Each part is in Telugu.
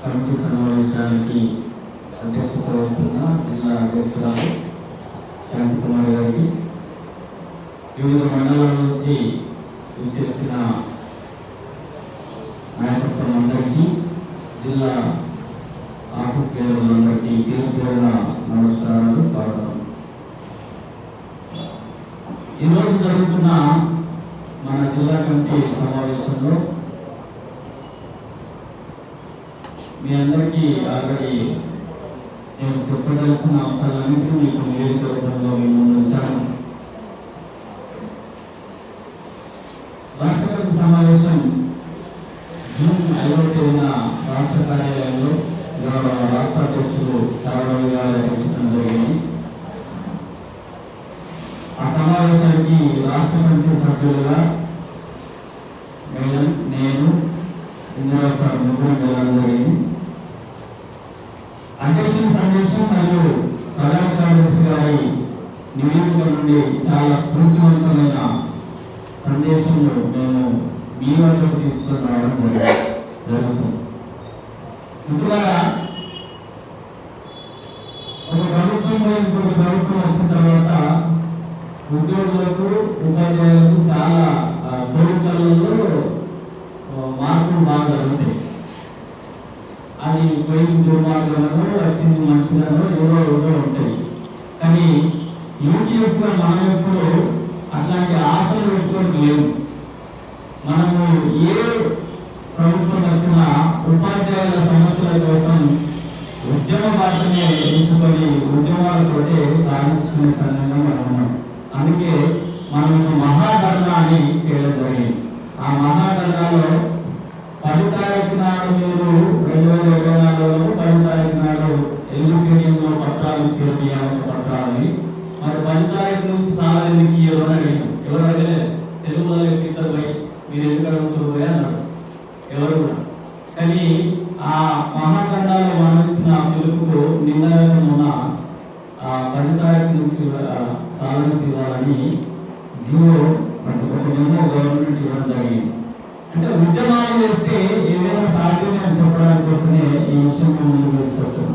సమితి సమావేశానికి అధ్యక్షత వహిస్తున్న జిల్లా అధ్యక్షురాలు శాంతి కుమార్ గారికి వివిధ మండలాల నుంచి విచ్చేసిన నాయకత్వం అందరికీ జిల్లా ఆఫీస్ పేరులందరికీ పేరు పేరున నమస్కారాలు స్వాగతం. ఈరోజు జరుగుతున్న మన జిల్లా కమిటీ సమావేశంలో మీ అందరికీ ఆల్రెడీ నేను చెప్పదలసిన అంశాలన్నింటినీ మీకు నివేదిక రూపంలో మీ ముందు ఉంచాను రాష్ట్రపతి సమావేశం జూన్ ఐదవ తేదీన రాష్ట్ర కార్యాలయంలో గౌరవ రాష్ట్ర అధ్యక్షులు చరవణి గారి అధ్యక్షతన జరిగింది ఆ సమావేశానికి రాష్ట్ర కమిటీ సభ్యులుగా మేడం నేను ఇందిరా సార్ ముగ్గురు వెళ్ళడం జరిగింది అధ్యక్షుల సందేశం మరియు ప్రధాన కార్యదర్శి గారి నివేదిక నుండి చాలా స్ఫూర్తివంతమైన సందేశంలో మేము మీ వద్దకు తీసుకొని రావడం జరిగింది జరుగుతుంది మిత్రులారా ఒక ప్రభుత్వంలో ఇంకొక ప్రభుత్వం వచ్చిన తర్వాత ఉద్యోగులకు ఉపాధ్యాయులకు చాలా కోరికలలో మార్పులు బాగా ఉంటాయి అది పోయింది దుర్మార్గంలో వచ్చింది మంచిదనో ఏవో ఉంటాయి. కానీ యూటీఎఫ్ మనం ఎప్పుడు అట్లాంటి ఆశలు పెట్టుకోవడం లేవు. మనము ఏ ప్రభుత్వం ఉపాధ్యాయుల సమస్యల కోసం ఉద్యమ భాషని ఎంచుకొని ఉద్యమాలతో సాధించుకునే సంఘంగా మనం ఉన్నాం. అందుకే మనం ఒక మహాధర్నా అని చేయడం జరిగింది. ఆ మహాధర్నాలో పది తారీఖు నాడు మీరు రెండు వేల ఇరవై నాలుగులో పది తారీఖు నాడు ఎల్లు స్టేడియంలో పత్రాలు ఇచ్చారు పత్రాలని మరి పది తారీఖు నుంచి చాలా ఎవరు అడిగారు. ఎవరు అడగలేదు. సెలవులలో ఎత్తిద్దరు పోయి మీరు ఎందుకు అడుగుతున్నారు అన్నారు. ఎవరు కూడా. కానీ ఆ మహాఖండాలు మరణించిన పిలుపుకు నిన్న మొన్న ఆ పది నుంచి సాధన చేయాలని జీవో ఒక మెమో గవర్నమెంట్ ఇవ్వడం జరిగింది. అంటే ఉద్యమాలు చేస్తే ఏమైనా సాధ్యమే అని చెప్పడానికి కోసమే ఈ విషయం మేము ముందుకు తీసుకొచ్చాం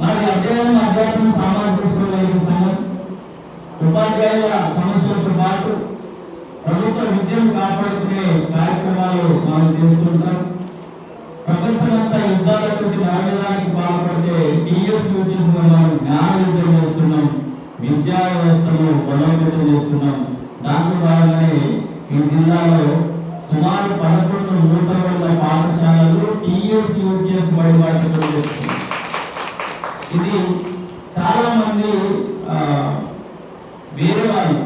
మరి అధ్యయనం అధ్యాత్మం సామాజిక దృష్టిలో సంఘం ఉపాధ్యాయుల సమస్యలతో పాటు ప్రభుత్వ విద్యను కాపాడుకునే కార్యక్రమాలు మనం చేస్తుంటాం ప్రపంచమంతా యుద్ధాలకు పాల్పడితే టీఎస్ యూటీఎఫ్గా మనం జ్ఞాన యుద్ధం చేస్తున్నాం విద్యా వ్యవస్థను బలోపేతం చేస్తున్నాం. దాంట్లో భాగంగానే ఈ జిల్లాలో సుమారు పదకొండు నూతన పాఠశాలలు టీఎస్ యూటీఎఫ్ బడిబాటుతో చేస్తున్నాం ఇది చాలా మంది వేరే వాళ్ళు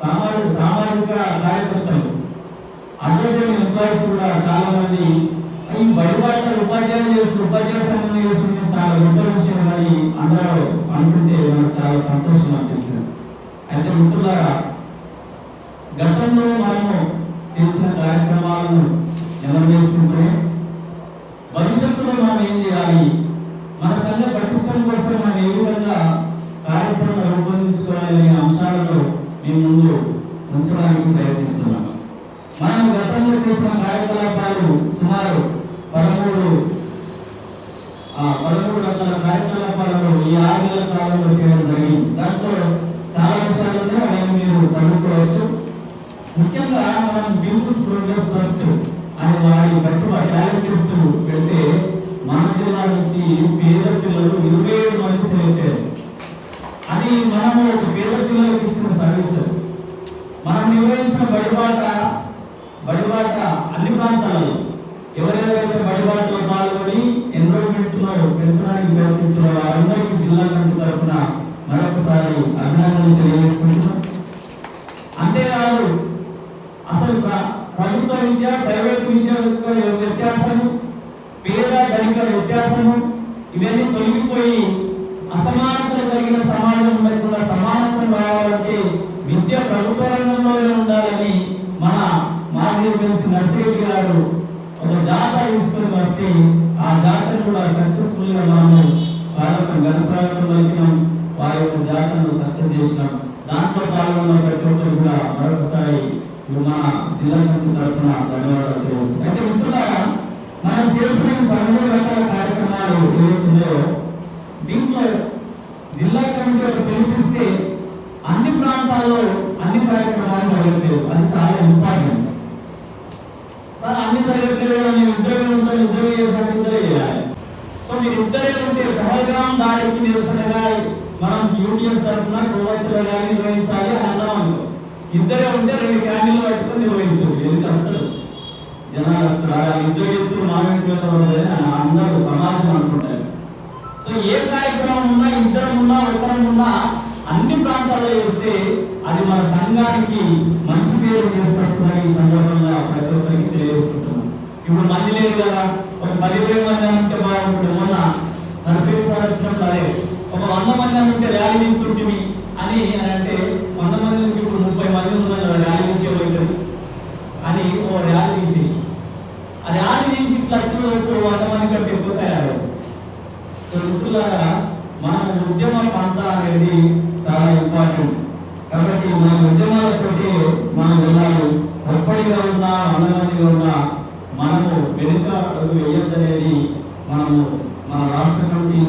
సామాజిక సామాజిక కార్యకర్తలు అదర్ ఎంప్లాయీస్ కూడా చాలా మంది ఉపాధ్యాయులు చేస్తూ ఉపాధ్యాయ సంఘం చాలా గొప్ప విషయం అని అందరూ అనుకుంటే మనకు చాలా సంతోషం అనిపిస్తుంది. అయితే మిత్రులారా గతంలో మనము చేసిన కార్యక్రమాలను ఎవరు చేసుకుంటే భవిష్యత్తులో మనం ఏం చేయాలి మన సంఘ పటిష్టం కోసం మనం ఏ విధంగా కార్యాచరణ రూపొందించుకోవాలనే అంశాలను మేము ముందు ఉంచడానికి ప్రయత్నిస్తున్నాం మనం గతంలో చేసిన కార్యకలాపాలు సుమారు పదమూడు ఆ, పదమూడు రకాల కార్యకలాపాలను ఈ ఆరు నెలల కాలంలో చేయడం జరిగింది. దాంట్లో చాలా విషయాలు ఉన్నాయి. మీరు చదువుకోవచ్చు. ముఖ్యంగా మనం బిల్కుస్ ప్రోగ్రెస్ ఫస్ట్ అని వాడి బట్టి టాలెంట్ టెస్ట్ పెడితే మన జిల్లా నుంచి పేద పిల్లలు ఇరవై ఏడు మంది సెలెక్ట్ అయ్యారు. అది మనము పేద పిల్లలకు ఇచ్చిన సర్వీస్ మనం నిర్వహించిన బడిబాట బడిబాట అన్ని ప్రాంతాలలో ఎవరెవరైతే బడిబాటలో పాల్గొని ఎన్రోల్మెంట్ పెంచడానికి ప్రయత్నించిన వారందరికీ జిల్లా కమిటీ తరఫున మరొకసారి అభినందనలు తెలియజేసుకుంటున్నాం అంతేకాదు అసలు ప్ర- ప్రభుత్వ విద్య ప్రైవేట్ విద్య యొక్క వ్యత్యాసము పేద ధనిక వ్యత్యాసము ఇవన్నీ తొలగిపోయి అసమానతలు కలిగిన సమాజం లేకుండా సమానత్వం రావాలంటే విద్య ప్రభుత్వ రంగంలోనే ఉండాలని మన మాజీ ఎమ్మెల్సీ నర్సిరెడ్డి గారు ఒక జాతర తీసుకొని వస్తే ఆ జాతర కూడా సక్సెస్ఫుల్గా మనము స్వాగతం ఘన స్వాగతం పలికినాం. వారి యొక్క జాతరను సక్సెస్ చేసినాం. దాంట్లో పాల్గొన్న ప్రతి ఒక్కరు కూడా మరొకసారి మన జిల్లా కమిటీ తరఫున ధన్యవాదాలు తెలియజేస్తున్నాం. అయితే మిత్రులారా మనం చేసిన పనులు రకాల కార్యక్రమాలు ఏవైతున్నాయో దీంట్లో జిల్లా కమిటీ ఒక పిలిపిస్తే అన్ని ప్రాంతాల్లో అన్ని కార్యక్రమాలు జరగట్లేదు. అది చాలా ఇంపార్టెంట్. సార్ అన్ని జరగట్లేదు అని ఇద్దరు ఉంటాం ఇద్దరు చేసినట్టు ఇద్దరే చేయాలి. సో మీరు ఇద్దరే ఉంటే పహల్గాం దాడికి నిరసనగా మనం యూనియన్ తరఫున కొవ్వొత్తులు కానీ నిర్వహించాలి అని అన్నాం ఇద్దరే ఉంటే రెండు క్యాండిల్ పట్టుకొని నిర్వహించు. జనాలు వస్తున్నారు ఇద్దరు ఇద్దరు ఎత్తులు మామిడి అందరూ సమాజం అనుకుంటారు. సో ఏ కార్యక్రమం ఉన్నా ఇద్దరం ఉన్నా ఒకరం ఉన్నా అన్ని ప్రాంతాల్లో చేస్తే అది మన సంఘానికి మంచి పేరు తీసుకొస్తుందని ఈ సందర్భంగా ప్రతి ఒక్కరికి తెలియజేసుకుంటున్నాం. ఇప్పుడు మంది లేదు కదా. ఒక పదివేల మంది అంటే బాగుంటుంది. మొన్న నర్సరీ సార్ వచ్చినప్పుడు అదే ఒక వంద మంది ఉంటే ర్యాలీ నింపుతుంటివి అని అని అంటే వంద మంది నుంచి ఇప్పుడు ముప్పై మంది ఉన్నాం కదా ర్యాలీ నింపే పోతుంది అని ఓ ర్యాలీ తీసేసి ఆ ర్యాలీ తీసి ఇట్లా వచ్చిన వరకు వంద మంది కంటే ఎక్కువ తయారయ్యారు సో మిత్రులారా మన ఉద్యమ పంత అనేది చాలా ఇంపార్టెంట్ కాబట్టి మన ఉద్యమాలతోటి మనం ఒక్కడిగా ఉన్నా వందమందిగా ఉన్నా మనము వెనుక అడుగు వేయొద్దనేది మనము మన రాష్ట్ర కమిటీ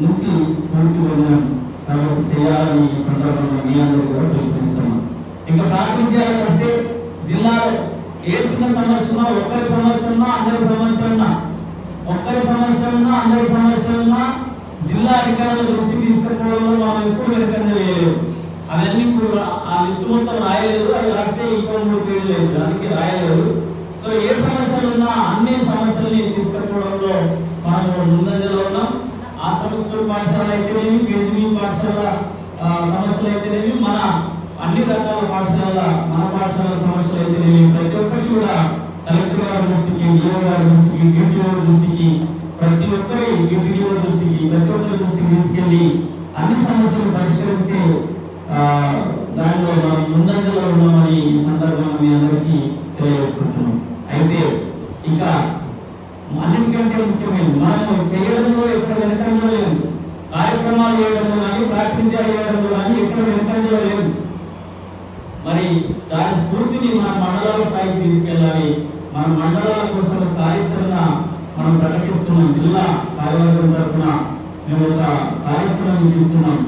నుంచి స్ఫూర్తి పొందాం కాబట్టి చేయాలని ఈ సందర్భంగా మీ అందరికీ కూడా పిలిపిస్తున్నాం ఇంకా ప్రాతినిధ్యాలకు వస్తే జిల్లాలో ఏ చిన్న సమస్య ఉన్నా ఒక్కరి సమస్య ఉన్నా అందరి సమస్య ఉన్నా ఒక్కరి సమస్య ఉన్నా అందరి సమస్య ఉన్నా జిల్లా అధికారుల దృష్టికి తీసుకుపోవడంలో మనం ఎప్పుడు వెనకంజ వేయలేదు అవన్నీ ఇప్పుడు ఆ లిస్టు మొత్తం రాయలేదు అది రాస్తే ఇంకో మూడు పేర్లు లేదు దానికి రాయలేదు సో ఏ సమస్యలు ఉన్నా అన్ని సమస్యల్ని తీసుకుపోవడంలో మనం ముందంజలో ఉన్నాం ఆ సంస్కృత పాఠశాల అయితేనేమి కేజీబీ పాఠశాల ఆ, సమస్యలు అయితేనేమి మన అన్ని రకాల పాఠశాల మన పాఠశాల సమస్యలు అయితేనేమి ప్రతి ఒక్కటి కూడా కలెక్టర్ గారి దృష్టికి డిఓ గారి దృష్టికి దృష్టికి ప్రతి ఒక్కరి డిటిఓ దృష్టికి ప్రతి ఒక్కరి దృష్టికి తీసుకెళ్ళి అన్ని సమస్యలు పరిష్కరించే దానిలో మనం ముందంజలో ఉన్నామని ఈ సందర్భంగా మీ అందరికీ తెలియజేసుకుంటున్నాం. అయితే ఇంకా అన్నిటికంటే ముఖ్యమైనది మనం చేయడంలో ఎక్కడ వెనకంజలో లేదు కార్యక్రమాలు చేయడంలో కానీ ప్రాతినిధ్యాలు చేయడంలో కానీ ఎక్కడ వెనకంజలో లేదు మరి దాని స్ఫూర్తిని మన మండలాల స్థాయికి తీసుకెళ్ళాలి. మన మండలాల కోసం కార్యాచరణ మనం ప్రకటిస్తున్నాం. జిల్లా కార్యవర్గం తరఫున మేము ఒక కార్యక్రమం ఇస్తున్నాం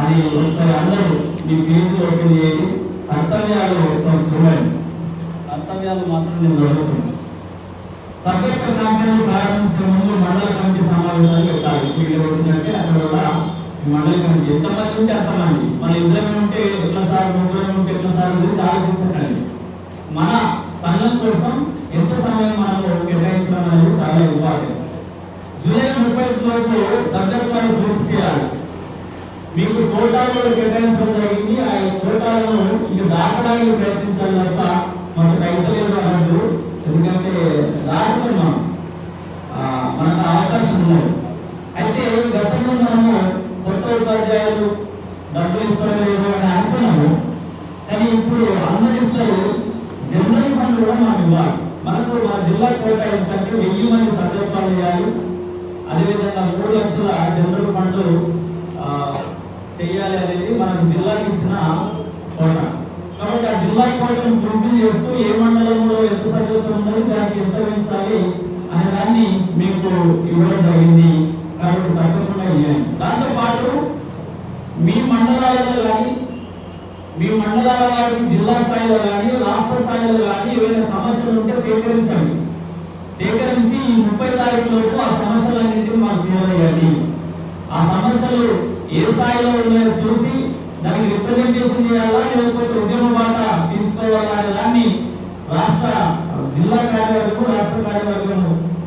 అది ఒకసారి అందరూ మీ పేజీ ఓపెన్ చేయండి. కర్తవ్యాలు ఒకసారి చూడండి. కర్తవ్యాలు మాత్రం నేను చదువుతున్నాను సభ్యత్వ క్యాంపెయిన్ ప్రారంభించే ముందు మండల కమిటీ సమావేశాలు పెట్టాలి. వీళ్ళు ఏమవుతుందంటే అక్కడ కూడా మండల కమిటీ ఎంతమంది ఉంటే అంతమంది. మన ఇద్దరమే ఉంటే ఎట్లా సార్ ముగ్గురమే ఉంటే ఎట్లా సార్ గురించి ఆలోచించకండి. మన సంఘం కోసం ఎంత సమయం మనము కేటాయించడం అనేది చాలా ఇంపార్టెంట్. జూలై ముప్పై లోపు సభ్యత్వాన్ని పూర్తి చేయాలి. మీకు కోటాలు కేటాయించడం జరిగింది. ఆ కోటాలను ఇక దాటడానికి ప్రయత్నించాలి తప్ప మనకు రైతులేదు అన్నట్టు. ఎందుకంటే దాటుతాం మనం. మనకు అవకాశం ఉన్నది. అయితే గతంలో మనము కొత్త ఉపాధ్యాయులు డబ్బులు ఇస్తారు లేదో అని అనుకున్నాము. కానీ ఇప్పుడు అందరిస్తారు జనరల్ ఫండ్ కూడా మనం ఇవ్వాలి. మనకు మన జిల్లా కోట ఏంటంటే వెయ్యి మంది సభ్యత్వాలు అదేవిధంగా మూడు లక్షల జనరల్ ఫండ్ చేయాలి అనేది మనకు జిల్లాకి ఇచ్చిన కోట. కాబట్టి ఆ జిల్లా కోటను ఫుల్ఫిల్ చేస్తూ ఏ మండలంలో ఎంత సభ్యత్వం ఉన్నది దానికి ఎంత పెంచాలి అనే దాన్ని మీకు ఇవ్వడం జరిగింది. కాబట్టి తప్పకుండా ఇవ్వండి. దాంతో పాటు మీ మండలాలలో కానీ మీ మండలాల వారికి జిల్లా స్థాయిలో కానీ రాష్ట్ర స్థాయిలో కానీ ఏవైనా సమస్యలు ఉంటే సేకరించండి. సేకరించి ఈ ముప్పై తారీఖు లోపు ఆ సమస్యలన్నింటినీ మనం చేయాలి ఆ సమస్యలు ఏ స్థాయిలో ఉన్నాయో చూసి దానికి రిప్రజెంటేషన్ చేయాలా లేకపోతే ఉద్యమ బాట తీసుకోవాలా అనే దాన్ని రాష్ట్ర జిల్లా కార్యవర్గం రాష్ట్ర కార్యవర్గం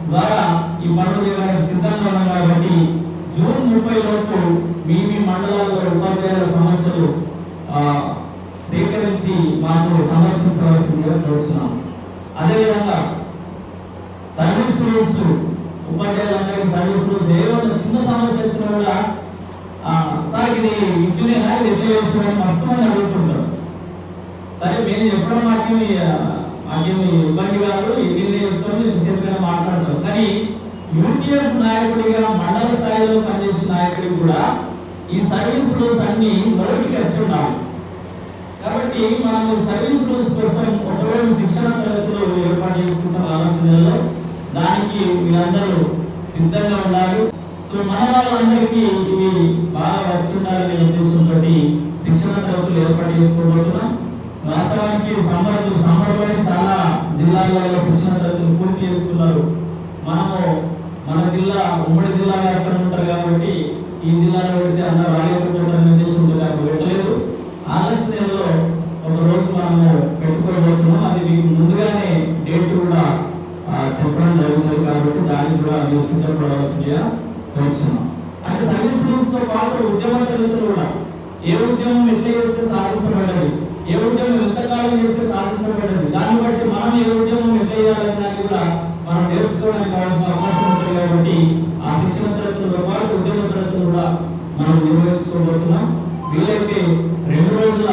ద్వారా ఈ పనులు చేయడానికి సిద్ధంగా ఉన్నాం కాబట్టి జూన్ ముప్పై లోపు మీ మీ మండలాల్లో ఉపాధ్యాయుల సమస్యలు ఆ, మాకు సమర్పించవలసిందిగా కోరుతున్నాం అదేవిధంగా సర్వీస్ రూల్స్ ఉపాధ్యాయులందరికీ సర్వీస్ రూల్స్ ఏమైనా చిన్న సమస్య వచ్చినా కూడా ఆ, సార్ ఇది ఇట్లనేనా ఇది ఎట్లా చేసుకోవాలని మస్తు మంది అడుగుతుంటారు. సరే మేము చెప్పడం మాకేమి ఆ, మాకేమి ఇబ్బంది కాదు. ఇది చెప్తాం ఎంతసేపు మాట్లాడతాం కానీ యూటీఎఫ్ నాయకుడిగా మండల స్థాయిలో పనిచేసిన నాయకుడికి కూడా ఈ సర్వీస్ రూల్స్ అన్ని నోటికి వచ్చి ఉండాలి. కాబట్టి మనము సర్వీస్ రూల్స్ కోసం ఒకరోజు శిక్షణ తరగతులు ఏర్పాటు చేసుకుంటాం ఆలోచనలో దానికి మీరందరూ సిద్ధంగా ఉండాలి. సో మన వాళ్ళందరికీ ఇవి బాగా వచ్చి ఉండాలనే ఉద్దేశంతో శిక్షణ తరగతులు ఏర్పాటు చేసుకోబోతున్నాం. వాస్తవానికి సమ్మర్ సమ్మర్లోనే చాలా జిల్లాలలో శిక్షణ తరగతులు పూర్తి చేసుకున్నారు. మనము మన జిల్లా ఉమ్మడి జిల్లా వ్యాప్తంగా ఉంటారు కాబట్టి ఈ జిల్లాలో పెడితే అందరూ రాలేకపోతారనే ఉద్దేశంతో నాకు పెట్టలేదు ఆగస్టు నెలలో ఒక రోజు మనము పెట్టుకోబోతున్నాం అది మీకు ముందుగానే డేట్ కూడా ఆ, చెప్పడం జరుగుతుంది కాబట్టి దానికి కూడా మీరు సిద్ధపడవలసిందిగా కోరుతున్నాం అంటే సర్వీస్ రూల్స్తో పాటు ఉద్యమ చరిత్రలు కూడా ఏ ఉద్యమం ఎట్లా చేస్తే సాధించబడ్డది ఏ ఉద్యమం ఎంతకాలం చేస్తే సాధించబడ్డది దాన్ని బట్టి మనం ఏ ఉద్యమం ఎట్లా చేయాలనే దాన్ని కూడా మనం నేర్చుకోవడానికి కావాల్సిన అవకాశం ఉంటుంది కాబట్టి ఆ శిక్షణ తరగతులతో పాటు ఉద్యమ తరగతులు కూడా మనం నిర్వహించుకోబోతున్నాం వీలైతే రెండు రోజుల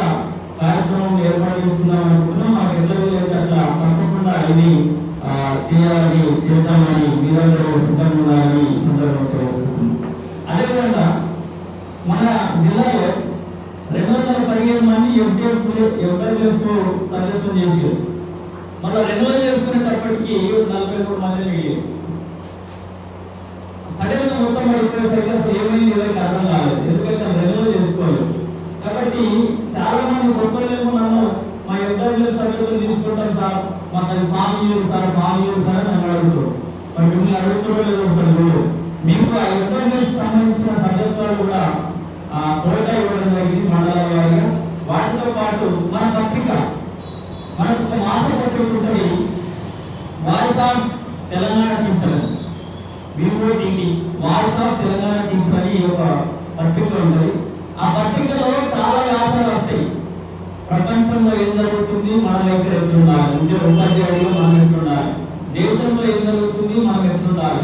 కార్యక్రమం ఏర్పాటు చేసుకుందాం అనుకుంటున్నాం మాకు ఎట్లా వీలైతే అట్లా తప్పకుండా ఇది ఆ, చేయాలని చేద్దామని మీరందరూ సిద్ధంగా ఉండాలని ఈ సందర్భంగా తెలుసుకుంటున్నాం అదేవిధంగా మన జిల్లాలో రెండు వందల పదిహేను మంది ఎఫ్డిఎఫ్ ఎఫ్డబ్ల్యూఎఫ్ సభ్యత్వం చేశారు మళ్ళీ రెన్యువల్ చేసుకునేటప్పటికి నలభై మూడు మంది మిగిలి సడన్గా మొత్తం పడిపోయేసరికి అసలు ఏమైంది ఎవరికి అర్థం కాలేదు. ఎందుకంటే రెన్యువల్ చేసుకోలేదు. కాబట్టి చాలా మంది కొత్తలేమో నన్ను మా ఎఫ్డబ్ల్యూఎఫ్ సభ్యత్వం తీసుకుంటాం సార్ మాకు అది ఫామ్ ఇయ్యదు సార్ ఫామ్ ఇయ్యదు సార్ అని నన్ను అడుగుతారు. మరి మిమ్మల్ని అడుగుతారో లేదో సార్ మీకు ఆ ఎఫ్డబ్ల్యూఎఫ్ సంబంధించిన సభ్యత్వాలు కూడా ఆ కోటా జరుగుతుంది మన దగ్గర ఎట్లుండాలి ఉపాధ్యాయులు మనం ఎట్లున్నారు దేశంలో ఏం జరుగుతుంది మనం ఎట్లుండాలి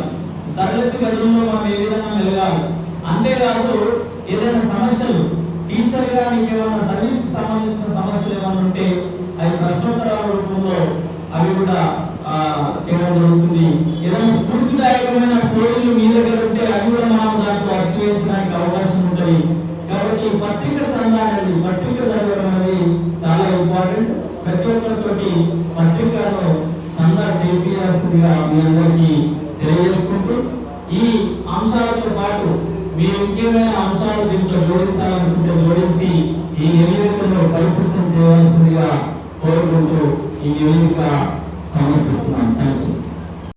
తరగతి గదుల్లో మనం ఏ విధంగా మెలగాలి? అంతేకాదు ఏదైనా సమస్యలు టీచర్గా నీకు ఏమన్నా సర్వీస్ సంబంధించిన సమస్యలు ఏమన్నా ఉంటే అవి ప్రశ్నోత్తరాల రూపంలో అవి కూడా చేయడం జరుగుతుంది ఏదైనా స్ఫూర్తిదాయకమైన స్టోరీలు మీ దగ్గర ఉంటే అవి కూడా మనం దాంట్లో అచ్చయించడానికి అవకాశం ఉంటుంది కాబట్టి ఈ పత్రిక చందా అనేది పత్రిక చదవడం అనేది చాలా ఇంపార్టెంట్ ప్రతి ఒక్కరితోటి పత్రికను చందా చేయాల్సిందిగా మీ అందరికీ తెలియజేసుకుంటూ ఈ అంశాలతో పాటు మీరు ఇంకేమైనా అంశాలు దీంట్లో జోడించాలనుకుంటే జోడించి ఈ నివేదికను పరిపూర్తం చేయవలసిందిగా కోరుకుంటూ ఈ నివేదిక